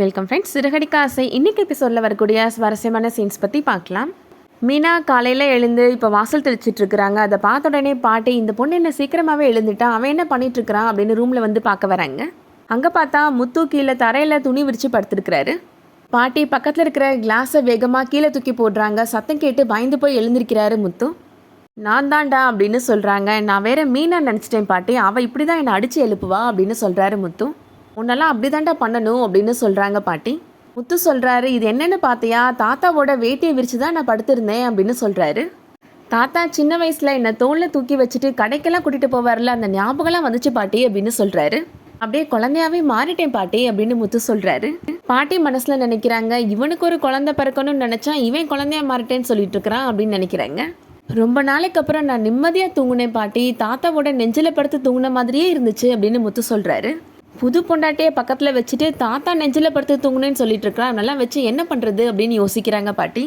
Welcome friends சிறுகடிக்க ஆசை இன்னைக்கு எபிசோடில் வரக்கூடிய சுவாரஸ்யமான சீன்ஸ் பற்றி பார்க்கலாம். மீனா காலையில் எழுந்து இப்போ வாசல் தெளிச்சிட்டு இருக்கிறாங்க. அதை பார்த்த உடனே பாட்டி இந்த பொண்ணு என்ன சீக்கிரமாகவே எழுந்துட்டா? அவன் என்ன பண்ணிகிட்ருக்கிறான் அப்படின்னு ரூமில் வந்து பார்க்க வராங்க. அங்கே பார்த்தா முத்து கீழே தரையில் துணி விரித்து படுத்துருக்கிறாரு. பாட்டி பக்கத்தில் இருக்கிற கிளாஸை வேகமாக கீழே தூக்கி போடுறாங்க. சத்தம் கேட்டு பயந்து போய் எழுந்திருக்கிறாரு முத்து. நான் தான்டா அப்படின்னு சொல்கிறாங்க நான் வேற மீனா நினச்சிட்டேன் பாட்டி. அவள் இப்படி தான் என்னை அடித்து எழுப்புவா அப்படின்னு சொல்கிறாரு முத்து. உன்னெல்லாம் அப்படி தாண்டா பண்ணணும் அப்படின்னு சொல்கிறாங்க பாட்டி. முத்து சொல்கிறாரு இது என்னென்னு பார்த்தியா தாத்தாவோட வேட்டியை விரிச்சு தான் நான் படுத்திருந்தேன் அப்படின்னு சொல்கிறாரு தாத்தா சின்ன வயசில் என்னை தோளில் தூக்கி வச்சுட்டு கடைக்கெல்லாம் கூட்டிகிட்டு போவார்ல அந்த ஞாபகம்லாம் வந்துச்சு பாட்டி அப்படின்னு சொல்கிறாரு அப்படியே குழந்தையாவே மாறிட்டேன் பாட்டி அப்படின்னு முத்து சொல்கிறாரு பாட்டி மனசில் நினைக்கிறாங்க இவனுக்கு ஒரு குழந்தை பிறக்கணும்னு நினச்சா இவன் குழந்தையா மாறிட்டேன்னு சொல்லிட்டு இருக்கிறான் அப்படின்னு நினைக்கிறாங்க. ரொம்ப நாளைக்கு அப்புறம் நான் நிம்மதியாக தூங்குனேன் பாட்டி தாத்தாவோட நெஞ்சில் படுத்து தூங்கின மாதிரியே இருந்துச்சு அப்படின்னு முத்து சொல்கிறாரு புது பொண்டாட்டியை பக்கத்தில் வச்சுட்டு தாத்தா நெஞ்சில் படுத்து தூங்குனேன்னு சொல்லிட்டு இருக்கிறான் நல்லா வச்சு என்ன பண்ணுறது அப்படின்னு யோசிக்கிறாங்க பாட்டி.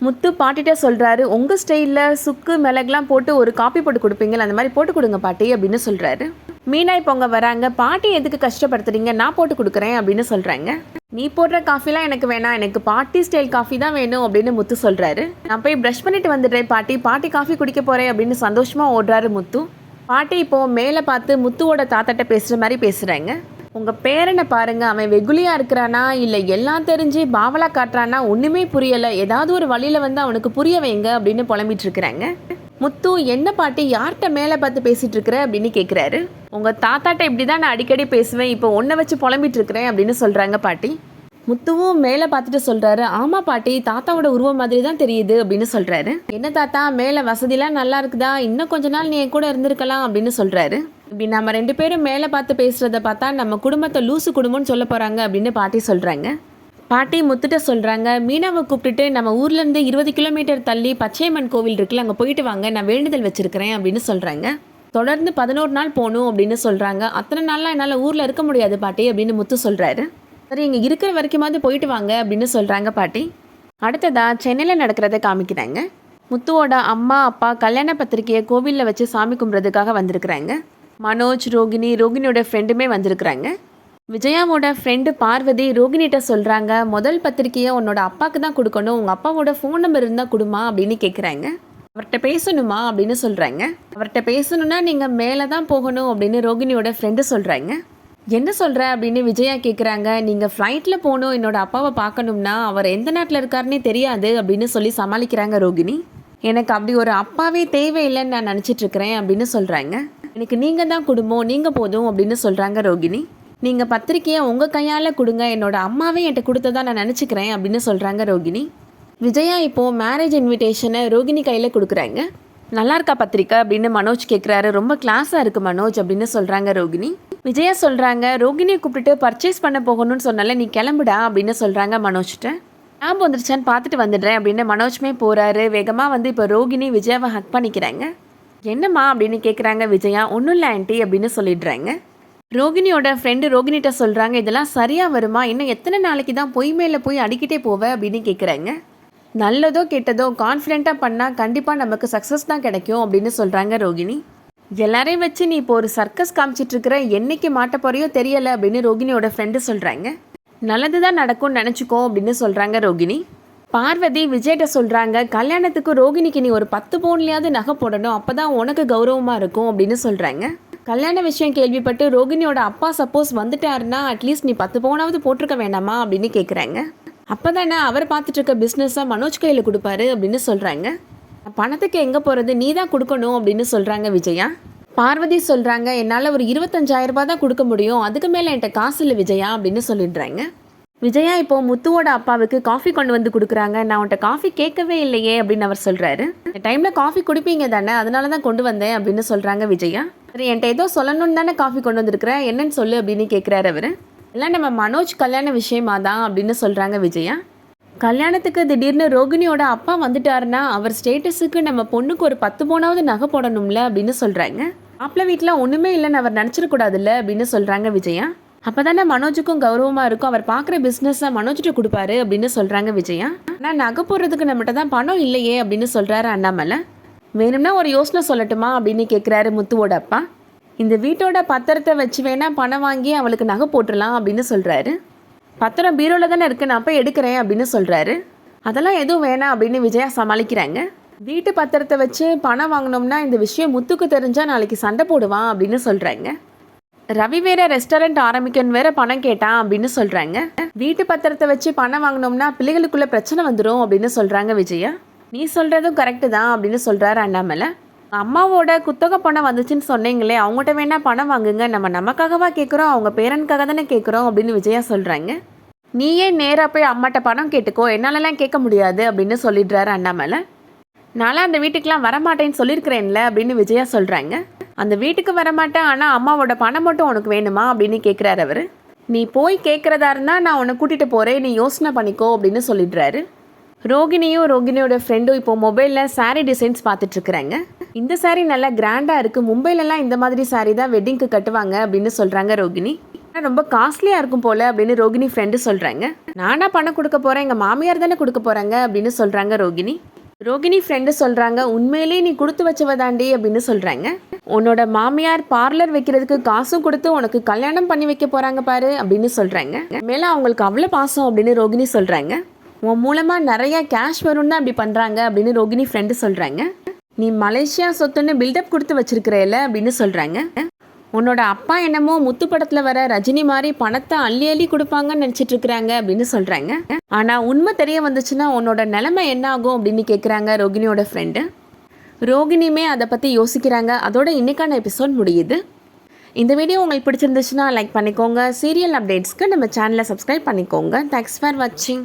முத்து பாட்டிட்ட சொல்கிறாரு உங்கள் ஸ்டைலில் சுக்கு மிளகுலாம் போட்டு ஒரு காப்பி போட்டு கொடுப்பீங்களா அந்த மாதிரி போட்டு கொடுங்க பாட்டி அப்படின்னு சொல்கிறாரு மீனா இப்போ அவங்க வராங்க பாட்டி எதுக்கு கஷ்டப்படுத்துறீங்க? நான் போட்டு கொடுக்குறேன் அப்படின்னு சொல்கிறாங்க நீ போடுற காஃபிலாம் எனக்கு வேணாம் எனக்கு பாட்டி ஸ்டைல் காஃபி தான் வேணும் அப்படின்னு முத்து சொல்கிறாரு நான் போய் ப்ரஷ் பண்ணிட்டு வந்துடுறேன் பாட்டி பாட்டி காஃபி குடிக்க போகிறேன் அப்படின்னு சந்தோஷமாக ஓடுறாரு முத்து. பாட்டி இப்போ மேலே பார்த்து முத்துவோட தாத்தாட்ட பேசுகிற மாதிரி பேசுகிறாங்க உங்கள் பேரனை பாருங்க அவன் வெகுலியாக இருக்கிறானா இல்லை எல்லாம் தெரிஞ்சு பாவலா காட்டுறானா ஒன்றுமே புரியலை ஏதாவது ஒரு வழியில் வந்து அவனுக்கு புரிய வைங்க அப்படின்னு புலம்பிட்டு இருக்கிறாங்க. முத்து என்ன பாட்டி யார்கிட்ட மேலே பார்த்து பேசிகிட்டு இருக்கிற? அப்படின்னு கேட்குறாரு உங்கள் தாத்தாட்ட இப்படி தான் நான் அடிக்கடி பேசுவேன் இப்போ ஒன்றை வச்சு புலம்பிட்டு இருக்கிறேன் அப்படின்னு சொல்கிறாங்க பாட்டி. முத்துவும் மேலே பார்த்துட்டு சொல்கிறாரு ஆமாம் பாட்டி தாத்தாவோட உருவம் மாதிரி தான் தெரியுது அப்படின்னு சொல்கிறாரு என்ன தாத்தா மேலே வசதிலாம் நல்லா இருக்குதா? இன்னும் கொஞ்ச நாள் நீ என் கூட இருந்திருக்கலாம் அப்படின்னு சொல்கிறாரு இப்படி நம்ம ரெண்டு பேரும் மேலே பார்த்து பேசுகிறத பார்த்தா நம்ம குடும்பத்தை லூசு குடும்பம்னு சொல்ல போகிறாங்க அப்படின்னு பாட்டி சொல்கிறாங்க பாட்டி முத்துட்ட சொல்கிறாங்க மீனாவை கூப்பிட்டுட்டு நம்ம ஊர்லேருந்து இருபது கிலோமீட்டர் தள்ளி பச்சையம்மன் கோவில் இருக்குல்ல அங்கே போயிட்டு வாங்க நான் வேண்டுதல் வச்சுருக்கிறேன் அப்படின்னு சொல்கிறாங்க தொடர்ந்து பதினோரு நாள் போகணும் அப்படின்னு சொல்கிறாங்க அத்தனை நாளெலாம் என்னால் ஊரில் இருக்க முடியாது பாட்டி அப்படின்னு முத்து சொல்கிறாரு சரி இங்கே இருக்கிற வரைக்குமாவது போயிட்டு வாங்க அப்படின்னு சொல்கிறாங்க பாட்டி. அடுத்ததாக சென்னையில் நடக்கிறத காமிக்கிறாங்க. முத்துவோட அம்மா அப்பா கல்யாண பத்திரிக்கையை கோவிலில் வச்சு சாமி கும்பிட்றதுக்காக வந்திருக்கிறாங்க. மனோஜ் ரோகிணி ரோகிணியோட ஃப்ரெண்டுமே வந்திருக்கிறாங்க. விஜயாவோட ஃப்ரெண்டு பார்வதி ரோகிணிகிட்ட சொல்கிறாங்க முதல் பத்திரிக்கையை உன்னோட அப்பாவுக்கு தான் கொடுக்கணும். உங்கள் அப்பாவோட ஃபோன் நம்பர் இருந்தால் கொடுமா? அப்படின்னு கேட்குறாங்க அவர்கிட்ட பேசணுமா? அப்படின்னு சொல்கிறாங்க அவர்கிட்ட பேசணுன்னா நீங்கள் மேலே தான் போகணும் அப்படின்னு ரோகிணியோட ஃப்ரெண்டு சொல்கிறாங்க என்ன சொல்கிற அப்படின்னு விஜயா கேட்குறாங்க நீங்கள் ஃப்ளைட்டில் போகணும் என்னோட அப்பாவை பார்க்கணும்னா அவர் எந்த நாட்டில் இருக்காருன்னே தெரியாது அப்படின்னு சொல்லி சமாளிக்கிறாங்க ரோகிணி. எனக்கு அப்படி ஒரு அப்பாவே தேவையில்லைன்னு நான் நினச்சிட்ருக்கிறேன் அப்படின்னு சொல்கிறாங்க எனக்கு நீங்கள் தான் குடும்பம் நீங்கள் போதும் அப்படின்னு சொல்கிறாங்க ரோகிணி. நீங்கள் பத்திரிக்கையை உங்கள் கையால் கொடுங்க என்னோட அம்மாவே என்கிட்ட கொடுத்ததா நான் நினச்சிக்கிறேன் அப்படின்னு சொல்கிறாங்க ரோகிணி. விஜயா இப்போது மேரேஜ் இன்விடேஷனை ரோகிணி கையில் கொடுக்குறாங்க. நல்லா இருக்கா பத்திரிக்கை? அப்படின்னு மனோஜ் கேட்குறாரு ரொம்ப கிளாஸாக இருக்குது மனோஜ் அப்படின்னு சொல்கிறாங்க ரோகிணி. விஜயா சொல்கிறாங்க ரோகிணியை கூப்பிட்டுட்டு பர்ச்சேஸ் பண்ண போகணும்னு சொன்னால நீ கிளம்புடா அப்படின்னு சொல்கிறாங்க மனோஜ்கிட்ட ஞாபகம் வந்துருச்சான்னு பார்த்துட்டு வந்துடுறேன் அப்படின்னு மனோஜ்மே போகிறாரு வேகமாக வந்து இப்போ ரோகிணி விஜயாவை ஹக் பண்ணிக்கிறாங்க. என்னம்மா அப்படின்னு கேட்குறாங்க விஜயா. ஒன்றும் இல்லை ஆண்டி அப்படின்னு சொல்லிடுறாங்க. ரோகிணியோட ஃப்ரெண்டு ரோகிணிகிட்ட சொல்கிறாங்க இதெல்லாம் சரியாக வருமா? இன்னும் எத்தனை நாளைக்கு தான் பொய் மேலே போய் அடிக்கிட்டே போவ? அப்படின்னு கேட்குறாங்க நல்லதோ கெட்டதோ கான்ஃபிடென்ட்டாக பண்ணால் கண்டிப்பாக நமக்கு சக்ஸஸ் தான் கிடைக்கும் அப்படின்னு சொல்கிறாங்க ரோகிணி. எல்லாரையும் வச்சு நீ இப்போ ஒரு சர்க்கஸ் காமிச்சிட்ருக்கிற என்னைக்கு மாட்ட போறியோ தெரியல அப்படின்னு ரோகிணியோட ஃப்ரெண்டு சொல்கிறாங்க நல்லது தான் நடக்கும்னு நினச்சிக்கோ அப்படின்னு சொல்கிறாங்க ரோகிணி. பார்வதி விஜய்கிட்ட சொல்கிறாங்க கல்யாணத்துக்கு ரோகிணிக்கு நீ ஒரு பத்து பவுன்லையாவது நகை போடணும் அப்போ தான் உனக்கு கௌரவமாக இருக்கும் அப்படின்னு சொல்கிறாங்க கல்யாண விஷயம் கேள்விப்பட்டு ரோகிணியோட அப்பா சப்போஸ் வந்துட்டாருன்னா அட்லீஸ்ட் நீ பத்து பவுனாவது போட்டிருக்க வேண்டாமா அப்படின்னு கேட்குறாங்க அப்போ தானே அவர் பார்த்துட்டு இருக்க பிஸ்னஸை மனோஜ் கையில் கொடுப்பாரு அப்படின்னு சொல்கிறாங்க பணத்துக்கு எங்கே போகிறது நீ தான் கொடுக்கணும் அப்படின்னு சொல்கிறாங்க விஜயா. பார்வதி சொல்கிறாங்க என்னால் ஒரு இருபத்தஞ்சாயிரம் ரூபாய் தான் கொடுக்க முடியும். அதுக்கு மேலே என்கிட்ட காசு இல்லை விஜயா அப்படின்னு சொல்லிடுறாங்க. விஜயா இப்போ முத்துவோட அப்பாவுக்கு காஃபி கொண்டு வந்து கொடுக்குறாங்க. நான் உன்ட்ட காஃபி கேட்கவே இல்லையே அப்படின்னு அவர் சொல்கிறாரு இந்த டைமில் காஃபி குடிப்பீங்க தானே அதனால தான் கொண்டு வந்தேன் அப்படின்னு சொல்கிறாங்க விஜயா. சரி என்கிட்ட ஏதோ சொல்லணும்னு தானே காஃபி கொண்டு வந்திருக்கிறேன் என்னன்னு சொல்லு அப்படின்னு கேட்குறாரு அவர். எல்லாம் நம்ம மனோஜ் கல்யாண விஷயமா தான் அப்படின்னு சொல்கிறாங்க விஜயா. கல்யாணத்துக்கு திடீர்னு ரோகிணியோட அப்பா வந்துட்டாருன்னா அவர் ஸ்டேட்டஸுக்கு நம்ம பொண்ணுக்கு ஒரு பத்து போனாவது நகை போடணும்ல அப்படின்னு சொல்கிறாங்க மாப்பிள்ளை வீட்டில் ஒன்றுமே இல்லைன்னு அவர் நினச்சிடக்கூடாதுல்ல அப்படின்னு சொல்கிறாங்க விஜயா. அப்போ தானே மனோஜுக்கும் கௌரவமாக இருக்கும். அவர் பார்க்குற பிஸ்னஸை மனோஜிட்ட கொடுப்பாரு அப்படின்னு சொல்கிறாங்க விஜயா. ஆனால் நகை போடுறதுக்கு நம்மகிட்ட தான் பணம் இல்லையே அப்படின்னு சொல்கிறாரு அண்ணாமலை. வேணும்னா ஒரு யோசனை சொல்லட்டுமா அப்படின்னு கேட்குறாரு முத்துவோட அப்பா. இந்த வீட்டோட பத்திரத்தை வச்சு வேணா பணம் வாங்கி அவளுக்கு நகை போட்டுடலாம் அப்படின்னு சொல்கிறாரு பத்திரம் பீரோவில் தானே இருக்கு நான் போய் எடுக்கிறேன் அப்படின்னு சொல்கிறாரு அதெல்லாம் எதுவும் வேணாம் அப்படின்னு விஜயா சமாளிக்கிறாங்க. வீட்டு பத்திரத்தை வச்சு பணம் வாங்கினோம்னா இந்த விஷயம் முத்துக்கு தெரிஞ்சால் நாளைக்கு சண்டை போடுவான் அப்படின்னு சொல்கிறாங்க ரவி வேற ரெஸ்டாரண்ட் ஆரம்பிக்கணும் வேற பணம் கேட்டான் அப்படின்னு சொல்கிறாங்க வீட்டு பத்திரத்தை வச்சு பணம் வாங்கினோம்னா பிள்ளைகளுக்குள்ள பிரச்சனை வந்துடும் அப்படின்னு சொல்கிறாங்க விஜயா. நீ சொல்கிறதும் கரெக்டு தான் அப்படின்னு சொல்கிறாரு அண்ணாமலை. அம்மாவோட குத்தகை பணம் வந்துச்சுன்னு சொன்னீங்களே அவங்ககிட்ட வேணா பணம் வாங்குங்க. நம்ம நமக்காகவா கேட்குறோம் அவங்க பேரனுக்காக தானே கேட்குறோம் அப்படின்னு விஜயா சொல்கிறாங்க நீயே நேராக போய் அம்மாட்ட பணம் கேட்டுக்கோ. என்னாலலாம் கேட்க முடியாது அப்படின்னு சொல்லிடுறாரு அண்ணாமலை. நான்லாம் அந்த வீட்டுக்கெலாம் வரமாட்டேன்னு சொல்லியிருக்கிறேன்ல அப்படின்னு விஜயா சொல்கிறாங்க அந்த வீட்டுக்கு வரமாட்டேன் ஆனால் அம்மாவோட பணம் மட்டும் உனக்கு வேணுமா அப்படின்னு கேட்குறாரு அவர். நீ போய் கேட்குறதா இருந்தால் நான் உன்னை கூட்டிகிட்டு போகிறேன் நீ யோசனை பண்ணிக்கோ அப்படின்னு சொல்லிடுறாரு. ரோகிணியும் ரோகிணியோட ஃப்ரெண்டும் இப்போ மொபைலில் saree டிசைன்ஸ் பார்த்துட்ருக்குறாங்க இந்த saree நல்லா கிராண்டாக இருக்குது மும்பையிலலாம் இந்த மாதிரி saree தான் வெட்டிங்க்கு கட்டுவாங்க அப்படின்னு சொல்கிறாங்க ரோகிணி. ரொம்ப காஸ்ட்லியாக இருக்கும் போல் அப்படின்னு ரோகிணி ஃப்ரெண்டு சொல்கிறாங்க நானா பணம் கொடுக்க போகிறேன் எங்கள் மாமியார் தானே கொடுக்க போகிறாங்க அப்படின்னு சொல்கிறாங்க ரோகிணி. ரோகிணி ஃப்ரெண்டு சொல்கிறாங்க உண்மையிலேயே நீ கொடுத்து வச்சவ தாண்டி அப்படின்னு சொல்கிறாங்க உன்னோட மாமியார் பார்லர் வைக்கிறதுக்கு காசும் கொடுத்து உனக்கு கல்யாணம் பண்ணி வைக்க போகிறாங்க பாரு அப்படின்னு சொல்கிறாங்க மேலே அவங்களுக்கு அவ்வளோ பாசம் அப்படின்னு ரோகிணி சொல்கிறாங்க உன் மூலமாக நிறைய கேஷ் வரும்னு தான் அப்படி பண்ணுறாங்க அப்படின்னு ரோகிணி ஃப்ரெண்டு சொல்கிறாங்க நீ மலேசியா சொத்துன்னு பில்டப் கொடுத்து வச்சிருக்கிறேல அப்படின்னு சொல்கிறாங்க உன்னோட அப்பா என்னமோ முத்து படத்துல வர ரஜினி மாதிரி பணத்தை அள்ளி அள்ளி கொடுப்பாங்கன்னு நினைச்சிட்டு இருக்கிறாங்க அப்படின்னு சொல்றாங்க. ஆனா உண்மை தெரிய வந்துச்சுன்னா உன்னோட நிலைமை என்ன ஆகும் அப்படின்னு கேட்குறாங்க ரோகிணியோட ஃப்ரெண்டு ரோகிணியுமே அதை பத்தி யோசிக்கிறாங்க. அதோட இன்னைக்கான எபிசோட் முடியுது. இந்த வீடியோ உங்களுக்கு பிடிச்சிருந்துச்சுன்னா லைக் பண்ணிக்கோங்க. சீரியல் அப்டேட்ஸ்க்கு நம்ம சேனலை சப்ஸ்கிரைப் பண்ணிக்கோங்க. தேங்க்ஸ் ஃபார் வாட்சிங்